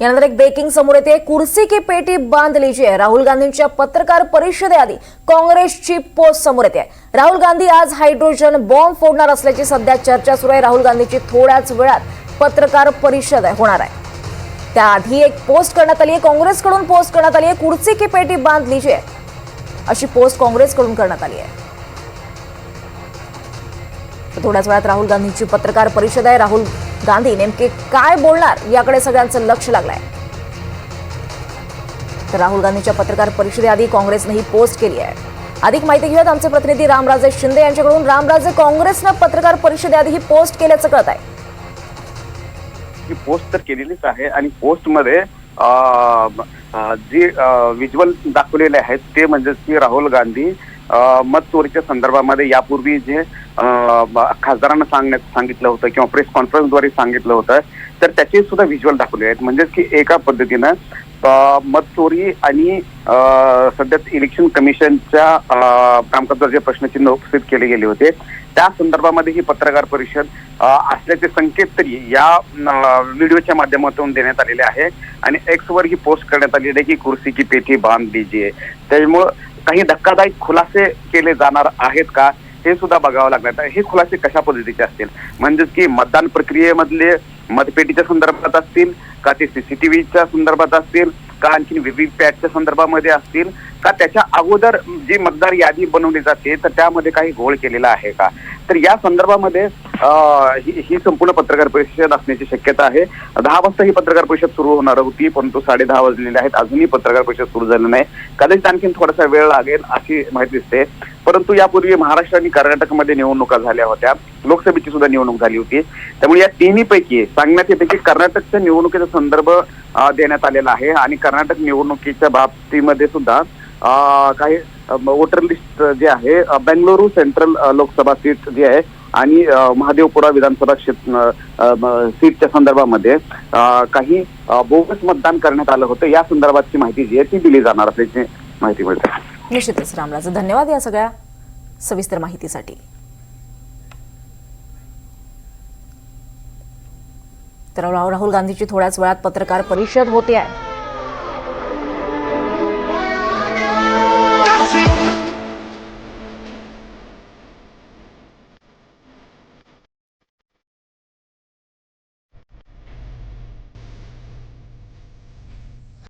यानंतर एक ब्रेकिंग समोर येते. कुर्सी की पेटी बांध आहे राहुल गांधींच्या पत्रकार परिषदेआधी काँग्रेसची पोस्ट समोर येते. राहुल गांधी आज हायड्रोजन बॉम्ब फोडणार असल्याची सध्या चर्चा सुरू आहे. राहुल गांधीची थोड्याच वेळात पत्रकार परिषद होणार आहे. त्याआधी एक पोस्ट करण्यात आली आहे. काँग्रेसकडून पोस्ट करण्यात आली आहे. कुर्सी की पेटी बांध आहे अशी पोस्ट काँग्रेसकडून करण्यात आली आहे. थोड्याच वेळात राहुल गांधींची पत्रकार परिषद आहे. राहुल गांधी नेमके काय बोलणार याकडे सगळ्यांचं लक्ष लागलंय. तर राहुल गांधींच्या पत्रकार परिषदेआधी काँग्रेसनं ही पोस्ट केली आहे. अधिक माहिती घेऊयात आमचे प्रतिनिधी रामराजे शिंदे यांच्याकडून. रामराजे काँग्रेसनं पत्रकार परिषदेआधी ही पोस्ट केल्याचं कळत आहे. ही पोस्ट तर केलेलीच आहे आणि पोस्टमध्ये जे विज्युअल दाखवलेले आहेत ते म्हणजे की राहुल गांधी मत चोरीच्या संदर्भामध्ये यापूर्वी जे खासदारांना सांगण्यात सांगितलं होतं किंवा प्रेस कॉन्फरन्सद्वारे सांगितलं होतं तर त्याचे सुद्धा व्हिज्युअल दाखवले आहेत. म्हणजेच की एका पद्धतीनं मत चोरी आणि सध्या इलेक्शन कमिशनच्या कामकाजावर जे प्रश्नचिन्ह उपस्थित केले गेले होते त्या संदर्भामध्ये ही पत्रकार परिषद असल्याचे संकेत तरी या व्हिडिओच्या माध्यमातून देण्यात आलेले आहे. आणि एक्स वर ही पोस्ट करण्यात आलेली आहे की कुर्सी की पेटी बांध दिजिये. त्यामुळं काही धक्कादायक खुलासे केले जाणार आहेत का हे सुद्धा बघावं लागणार हे खुलासे कशा पद्धतीचे असतील? म्हणजेच की मतदान प्रक्रियेमधले मतपेटीच्या संदर्भात असतील का ते सीसीटीव्हीच्या संदर्भात असतील? का आणखी व्हीव्हीपॅटच्या संदर्भामध्ये असतील? का त्याच्या अगोदर जी मतदार यादी बनवली जाते तर त्यामध्ये काही घोळ केलेला आहे का? तर या संदर्भामध्ये ही ही संपूर्ण पत्रकार परिषद असण्याची शक्यता आहे. दहा वाजता ही पत्रकार परिषद सुरू होणार होती परंतु साडे दहा वाजलेले आहेत. अजूनही पत्रकार परिषद सुरू झाली नाही. कदाचित आणखीन थोडासा वेळ लागेल अशी माहिती दिसते. परंतु यापूर्वी महाराष्ट्र आणि कर्नाटकमध्ये निवडणुका झाल्या होत्या. लोकसभेची सुद्धा निवडणूक झाली होती. त्यामुळे या तिन्हीपैकी सांगण्यात येते की कर्नाटकच्या निवडणुकीचा संदर्भ देण्यात आलेला आहे. आणि कर्नाटक निवडणुकीच्या बाबतीमध्ये सुद्धा काही वोटर लिस्ट जे आहे अं, बेंगळुरू सेंट्रल लोकसभा सीट जी आहे आणि महादेवपुरा विधानसभा क्षेत्र सीटच्या संदर्भामध्ये काही बोगस मतदान करण्यात आलं होतं. या संदर्भातची माहिती जी आहे ती दिली जाणार असल्याची माहिती मिळते. निश्चितच रामराज. धन्यवाद या सगळ्या सविस्तर माहितीसाठी. तर राहुल गांधीची थोड्याच वेळात पत्रकार परिषद होते आहे.